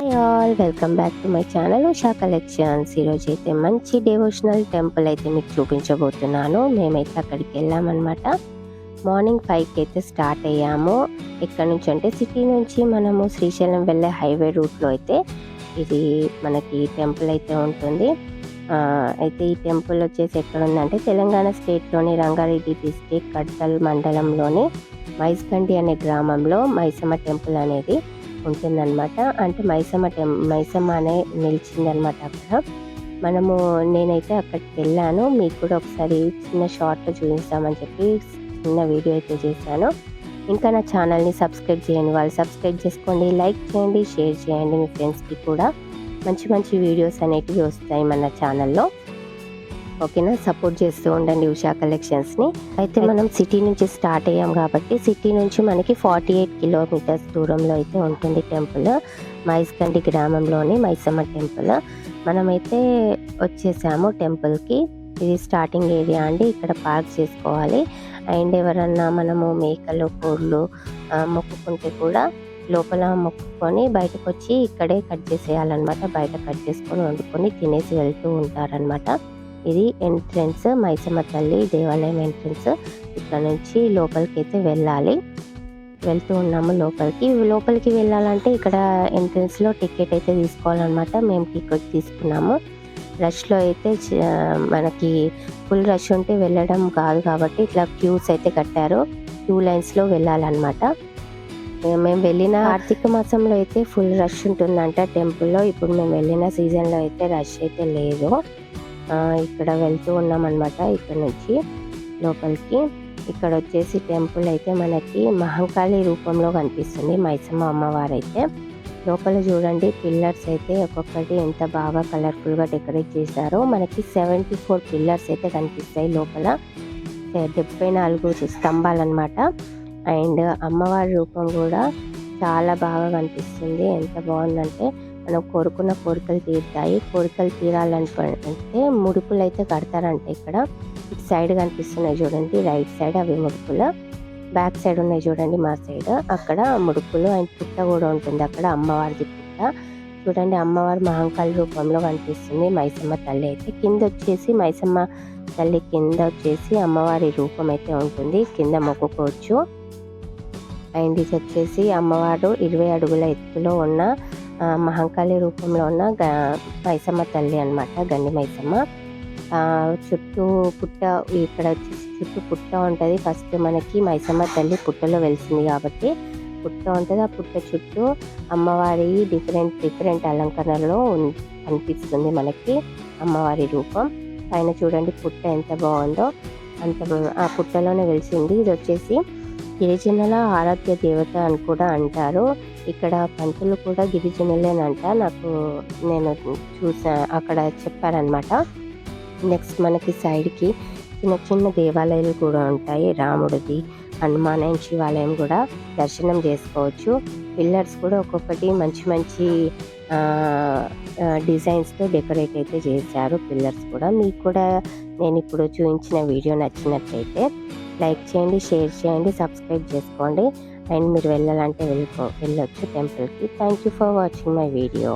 Hi all welcome back to my channel Usha collections ఈరోజు అయితే మంచి డివోషనల్ టెంపుల్ అయితే మీకు చూపించబోతున్నాను. మేమైతే అక్కడికి వెళ్ళామన్నమాట. మార్నింగ్ ఫైవ్కి అయితే స్టార్ట్ అయ్యాము. ఇక్కడ నుంచి అంటే సిటీ నుంచి మనము శ్రీశైలం వెళ్ళే హైవే రూట్లో అయితే ఇది మనకి టెంపుల్ అయితే ఉంటుంది. అయితే ఈ టెంపుల్ వచ్చేసి ఎక్కడ ఉందంటే తెలంగాణ స్టేట్లోని రంగారెడ్డి డిస్టిక్ కడ్తల్ మండలంలోని మైస్కండి అనే గ్రామంలో మైసమ్మ టెంపుల్ అనేది ఉంటుందన్నమాట. అంటే మైసమ్మ టెం మైసమ్మ అనే నిలిచిందనమాట అక్కడ. మనము నేనైతే అక్కడికి వెళ్ళాను. మీకు కూడా ఒకసారి చిన్న షార్ట్లో చూపిస్తామని చెప్పి చిన్న వీడియో అయితే చేశాను. ఇంకా నా ఛానల్ని సబ్స్క్రైబ్ చేయండి వాళ్ళు సబ్స్క్రైబ్ చేసుకోండి లైక్ చేయండి షేర్ చేయండి మీ ఫ్రెండ్స్కి కూడా. మంచి మంచి వీడియోస్ అనేటివి వస్తాయి మన ఛానల్లో. ఓకేనా? సపోర్ట్ చేస్తూ ఉండండి ఉషా కలెక్షన్స్ని. అయితే మనం సిటీ నుంచి స్టార్ట్ అయ్యాం కాబట్టి సిటీ నుంచి మనకి ఫార్టీ ఎయిట్ కిలోమీటర్స్ దూరంలో అయితే ఉంటుంది టెంపుల్. మైస్కండి గ్రామంలోని మైసమ్మ టెంపుల్. మనమైతే వచ్చేసాము టెంపుల్కి. ఇది స్టార్టింగ్ ఏరియా అండి. ఇక్కడ పార్క్ చేసుకోవాలి. అండ్ ఎవరన్నా మనము మేకలు కోళ్ళు మొక్కుకుంటే కూడా లోపల మొక్కుకొని బయటకు వచ్చి ఇక్కడే కట్ చేసేయాలన్నమాట. బయట కట్ చేసుకొని వండుకొని తినేసి వెళ్తూ ఉంటారనమాట ఇది ఎంట్రన్స్ మైసమ్మ తల్లి దేవాలయం ఎంట్రన్స్ ఇక్కడ నుంచి లోపలికి అయితే వెళ్ళాలి. వెళ్తూ ఉన్నాము లోపలికి. లోపలికి వెళ్ళాలంటే ఇక్కడ ఎంట్రన్స్లో టికెట్ అయితే తీసుకోవాలన్నమాట. మేము టికెట్ తీసుకున్నాము. రష్లో అయితే చ- మనకి ఫుల్ రష్ ఉంటే వెళ్ళడం కాదు కాబట్టి ఇట్లా క్యూస్ అయితే కట్టారు. క్యూ లైన్స్లో వెళ్ళాలన్నమాట. మేము వెళ్ళిన కార్తీక మాసంలో అయితే ఫుల్ రష్ ఉంటుందంట టెంపుల్లో ఇప్పుడు మేము వెళ్ళిన సీజన్లో అయితే రష్ అయితే లేదు. ఇక్కడ వెళ్తూ ఉన్నాం ఇక్కడ నుంచి లోపలికి. ఇక్కడ వచ్చేసి టెంపుల్ అయితే మనకి మహంకాళి రూపంలో కనిపిస్తుంది మైసమ్మ అమ్మవారు అయితే లోపల చూడండి పిల్లర్స్ అయితే ఒక్కొక్కటి ఎంత బాగా కలర్ఫుల్గా డెకరేట్ చేశారో. మనకి సెవెంటీ ఫోర్ పిల్లర్స్ అయితే కనిపిస్తాయి లోపల. డెబ్బై నాలుగు స్తంభాలు అనమాట అండ్ అమ్మవారి రూపం కూడా చాలా బాగా కనిపిస్తుంది. ఎంత బాగుందంటే మనం కోరుకున్న కోరికలు తీరుతాయి. కోరికలు తీరాలంటే ముడుపులు అయితే కడతారంట ఇక్కడ. ఇటు సైడ్ కనిపిస్తున్నాయి చూడండి రైట్ సైడ్ అవి ముడుపులు. బ్యాక్ సైడ్ ఉన్నాయి చూడండి మా సైడ్. అక్కడ ముడుపులు అండ్ పుట్ట కూడా ఉంటుంది అక్కడ అమ్మవారిది పుట్ట. చూడండి అమ్మవారి మహంకాళి రూపంలో కనిపిస్తుంది మైసమ్మ తల్లి అయితే. కింద వచ్చేసి మైసమ్మ తల్లి కింద వచ్చేసి అమ్మవారి రూపం అయితే ఉంటుంది. కింద మొక్కుకోవచ్చు. అండ్ ఇది వచ్చేసి అమ్మవారు ఇరవై అడుగుల ఎత్తులో ఉన్న మహంకాళి రూపంలో ఉన్న గ- మైసమ్మ తల్లి అనమాట గండి మైసమ్మ. చుట్టూ పుట్ట ఇక్కడ వచ్చేసి చుట్టూ పుట్ట ఉంటుంది. ఫస్ట్ మనకి మైసమ్మ తల్లి పుట్టలో వెలిసింది కాబట్టి పుట్ట ఉంటుంది. ఆ పుట్ట చుట్టూ అమ్మవారి డిఫరెంట్ డిఫరెంట్ అలంకరణలో ఉన్- మనకి అమ్మవారి రూపం. పైన చూడండి పుట్ట ఎంత బాగుందో. అంత ఆ పుట్టలోనే వెలిసింది. ఇది వచ్చేసి గిరిజనుల ఆరాధ్య దేవత అని కూడా అంటారు. ఇక్కడ పంతులు కూడా గిరిజనులేనంట. నాకు నేను చూసా అక్కడ చెప్పారనమాట నెక్స్ట్ మనకి సైడ్కి చిన్న చిన్న దేవాలయాలు కూడా ఉంటాయి. రాముడిది హనుమాన్ అండ్ శివాలయం కూడా దర్శనం చేసుకోవచ్చు. పిల్లర్స్ కూడా ఒక్కొక్కటి మంచి మంచి డిజైన్స్తో డెకరేట్ అయితే చేశారు పిల్లర్స్ కూడా. మీకు కూడా నేను ఇప్పుడు చూపించిన వీడియో నచ్చినట్లయితే లైక్ చేయండి షేర్ చేయండి సబ్స్క్రైబ్ చేసుకోండి. అండ్ మీరు వెళ్ళాలంటే వెళ్ళిపో వెళ్ళొచ్చు టెంపుల్కి. Thank you for watching my video.